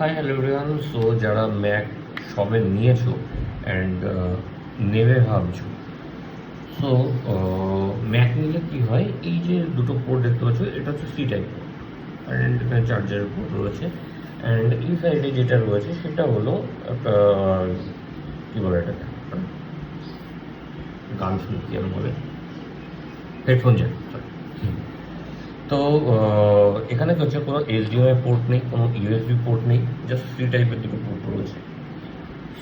High hello everyone so যারা Mac সবে নিয়েছো অ্যান্ড নেবে ভাবছ। সো ম্যাক নিলে কী হয়? এই যে দুটো পোর্ট দেখতে পাচ্ছ, এটা হচ্ছে সি টাইপ অ্যান্ড এখানে চার্জারের পোর্ট রয়েছে। অ্যান্ড এই সাইডে যেটা রয়েছে, সেটা হলো একটা, কী বলে এটাকে গান শুনছি আমি বলে। হেডফোন জ্যাক তো এখানে কি হচ্ছে কোনো এইচডিএমআই পোর্ট নেই, কোনো ইউএসবি পোর্ট নেই জাস্ট সি টাইপের দুটো পোর্ট রয়েছে।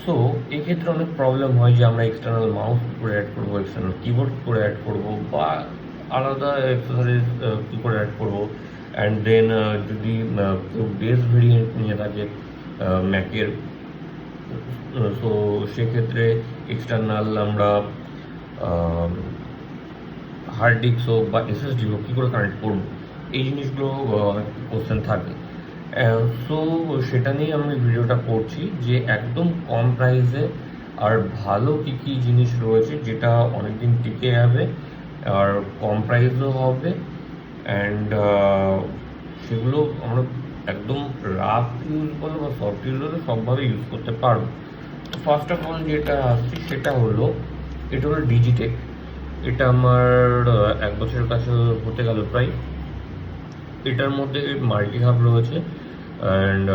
সো এক্ষেত্রে অনেক প্রবলেম হয় যে আমরা এক্সটার্নাল মাউস করে অ্যাড করব এক্সটার্নাল কিবোর্ড করে অ্যাড করব, বা আলাদা অ্যাক্সেসরিজ কী করে অ্যাড করব। অ্যান্ড দেন যদি কেউ বেস ভেরিয়েন্ট নিয়ে থাকে ম্যাকের সো সেক্ষেত্রে এক্সটার্নাল আমরা হার্ড ডিস্ক হোক বা এসএসডি হোক, কী করে কানেক্ট করব? এই জিনিসগুলো কোশ্চেন থাকে সো সেটা নিয়ে আমি ভিডিওটা করছি যে একদম কম প্রাইসে আর ভালো কী কী জিনিস রয়েছে যেটা অনেকদিন টিকে যাবে আর কম প্রাইসও হবে। অ্যান্ড সেগুলো আমরা একদম রাফ ইউজ বলো বা সফট ইউজ বলো, সবভাবে ইউজ করতে পারব। ফার্স্ট অফ অল যেটা আসছে সেটা হলো, এটা হলো ডিজিটেক এটা আমার এক বছরের কাছে হতে গেল প্রায়। এটার মধ্যে মাল্টি হাব রয়েছে অ্যান্ড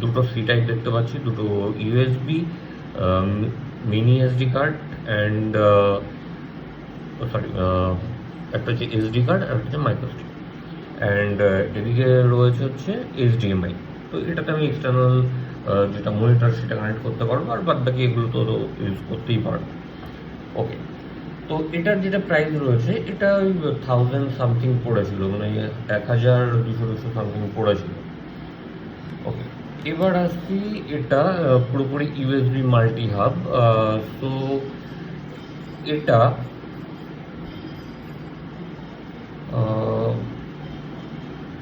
দুটো সি টাইপ দেখতে পাচ্ছি, দুটো USB mini SD card and sorry একটা হচ্ছে এসডি কার্ড আর একটা হচ্ছে মাইক্রোস্টি অ্যান্ড এদিকে রয়েছে হচ্ছে এইচডিএমআই তো এটাতে আমি এক্সটার্নাল যেটা মনিটর সেটা কানেক্ট করতে পারব, আর বাদ বাকি এগুলো তো ইউজ করতেই পারব। ওকে তো এটার যেটা প্রাইস রয়েছে এটা ওই থাউজেন্ড সামথিং পড়েছিল মানে এক হাজার দুশো দুশো সামথিং পড়েছিল। ওকে এবার আসছি এটা পুরোপুরি ইউএসবি মাল্টি হাব তো এটা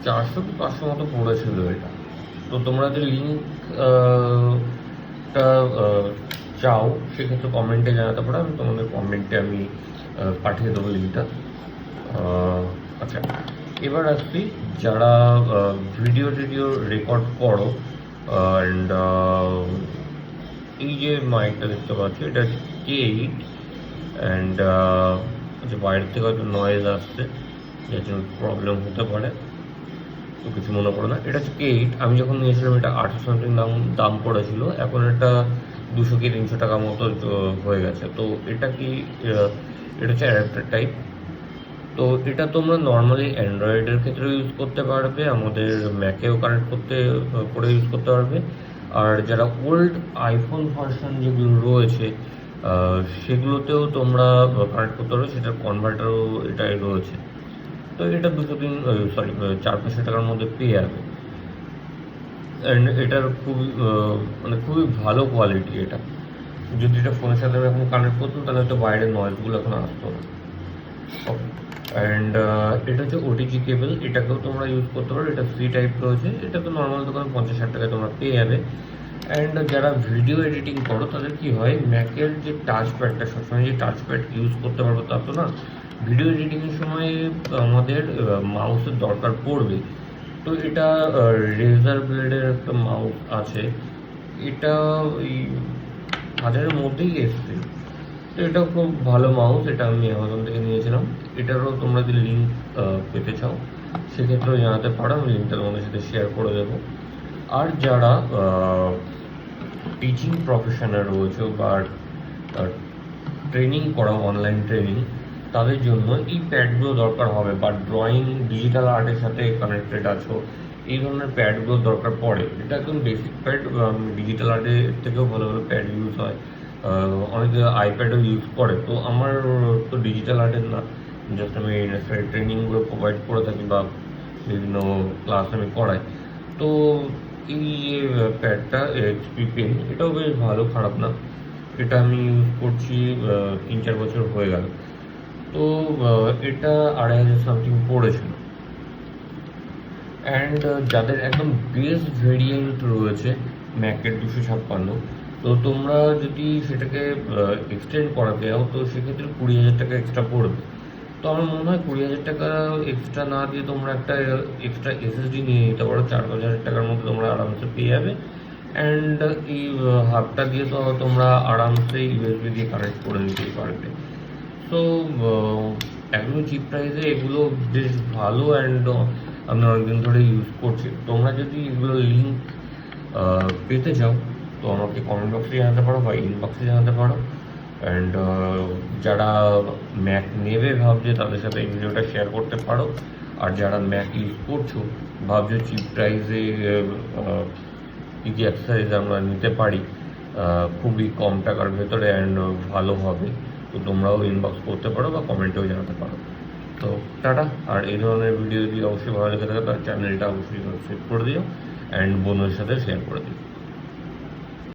চারশো কি পাঁচশো মতো পড়েছিল এটা। তো তোমরা যে লিঙ্ক টা আহ, চাও সেক্ষেত্রে কমেন্টে জানাতে পারো, আমি তোমাদের কমেন্টে আমি পাঠিয়ে দেবো লিঙ্কটা আচ্ছা এবার আসছি, যারা ভিডিও টিডিও রেকর্ড করো অ্যান্ড এই যে মাইকটা দেখতে পাচ্ছি, এটা এইট অ্যান্ড আচ্ছা বাইরে থেকে হয়তো নয়েজ আসছে, যার জন্য প্রবলেম হতে পারে। কিছু মনে করো না। এটা হচ্ছে এইট আমি যখন নিয়েছিলাম, এটা আটশো সামথিং দাম দাম পড়েছিল। এখন এটা দুশো কি তিনশো টাকা মতো হয়ে গেছে। তো এটা কি এটা হচ্ছে অ্যাডাপ্টার টাইপ তো এটা তোমরা নর্মালি অ্যান্ড্রয়েডের ক্ষেত্রে ইউজ করতে পারবে, আমাদের ম্যাকেও কানেক্ট করতে করে ইউজ করতে পারবে। আর যারা ওল্ড আইফোন ভার্সন যেগুলো রয়েছে সেগুলোতেও তোমরা কানেক্ট করতে পারবে। সেটার কনভার্টারও এটাই রয়েছে। তো এটা দুশো তিন সরি চার পাঁচশো টাকার মধ্যে পেয়ে যাবে। অ্যান্ড এটার খুবই মানে খুবই ভালো কোয়ালিটি এটা। যদি এটা ফোনের সাথে আমি এখন কানেক্ট করতাম, তাহলে হয়তো বাইরের নয়েজগুলো এখন আসতো না। অ্যান্ড এটা হচ্ছে ওটিজি কেবল এটাকেও তোমরা ইউজ করতে পারো। এটা ফ্রি টাইপ রয়েছে। এটা তো নর্মাল দোকানে পঞ্চাশ ষাট টাকায় তোমরা পেয়ে যাবে। অ্যান্ড যারা ভিডিও এডিটিং করো, তাদের কি হয়? ম্যাকের যে টাচ প্যাডটা সবসময় যে টাচ প্যাড ইউজ করতে পারব তা তো না। ভিডিও এডিটিংয়ের সময় আমাদের মাউসের দরকার পড়বে। তো এটা রেজার ব্লেডের একটা মাউস আছে। এটা ওই হাজারের মধ্যেই এসছে। তো এটা খুব ভালো মাউস এটা আমি অ্যামাজন থেকে নিয়েছিলাম। এটারও তোমরা যদি লিঙ্ক পেতে চাও, সেক্ষেত্রেও জানাতে পারো, আমি লিঙ্কটা তোমাদের সাথে শেয়ার করে দেবো। আর যারা টিচিং প্রফেশনে রয়েছে বা ট্রেনিং করা অনলাইন ট্রেনিং তাদের জন্য এই প্যাডগুলো দরকার হবে, বা ড্রয়িং ডিজিটাল আর্টের সাথে কানেক্টেড আছো, এই ধরনের প্যাডগুলো দরকার পড়ে। এটা একদম বেসিক প্যাড ডিজিটাল আর্টের থেকেও ভালো ভালো প্যাড ইউজ হয়। অনেকে আইপ্যাডও ইউজ করে। তো আমার তো ডিজিটাল আর্টের না। জাস্ট আমি নেসেসারি ট্রেনিংগুলো প্রোভাইড করে থাকি বা বিভিন্ন ক্লাস আমি করাই। তো এই যে প্যাডটা এইচপি পেন এটাও বেশ ভালো, খারাপ না। এটা আমি ইউজ করছি তিন চার বছর হয়ে গেল। তো এটা আড়াই হাজার সামথিং পড়েছিল। অ্যান্ড যাদের একদম বেস ভেরিয়েন্ট রয়েছে ম্যাকের দুশো ছাপ্পান্ন, তো তোমরা যদি সেটাকে এক্সটেন্ড করাতে যাও, তো সেক্ষেত্রে কুড়ি হাজার টাকা এক্সট্রা পড়বে। তো আমার মনে হয় কুড়ি হাজার টাকা এক্সট্রা না দিয়ে তোমরা একটা এক্সট্রা এসএসডি নিয়ে নিতে পারো, চার পাঁচ হাজার টাকার মধ্যে তোমরা আরামসে পেয়ে যাবে। অ্যান্ড এই হাবটা দিয়ে তো তোমরা আরামসে ইউএসবি দিয়ে কানেক্ট করে নিতেই পারবে। তো একদমই চিপ প্রাইসে এগুলো বেশ ভালো অ্যান্ড আমি অনেকদিন ধরে ইউজ করছি। তোমরা যদি এগুলো লিঙ্ক পেতে চাও, তো আমাকে কমেন্ট বক্সে জানাতে পারো বা ইনবক্সে জানাতে পারো। অ্যান্ড যারা ম্যাক নেবে, ভাবছে তাদের সাথে এই ভিডিওটা শেয়ার করতে পারো। আর যারা ম্যাক ইউজ করছ, ভাবছ চিপ প্রাইসে কী কী অ্যাক্সেসারিজ আমরা নিতে পারি খুবই কম টাকার ভেতরে অ্যান্ড ভালো হবে। তো তোমরাও ইনবক্স করতে পারো বা কমেন্টেও জানাতে পারো। তো টাটা। আর এই ধরনের ভিডিও যদি অবশ্যই ভালো লেগে থাকে তার চ্যানেলটা অবশ্যই সাবস্ক্রাইব করে দিও অ্যান্ড বন্ধুদের সাথে শেয়ার করে দিও।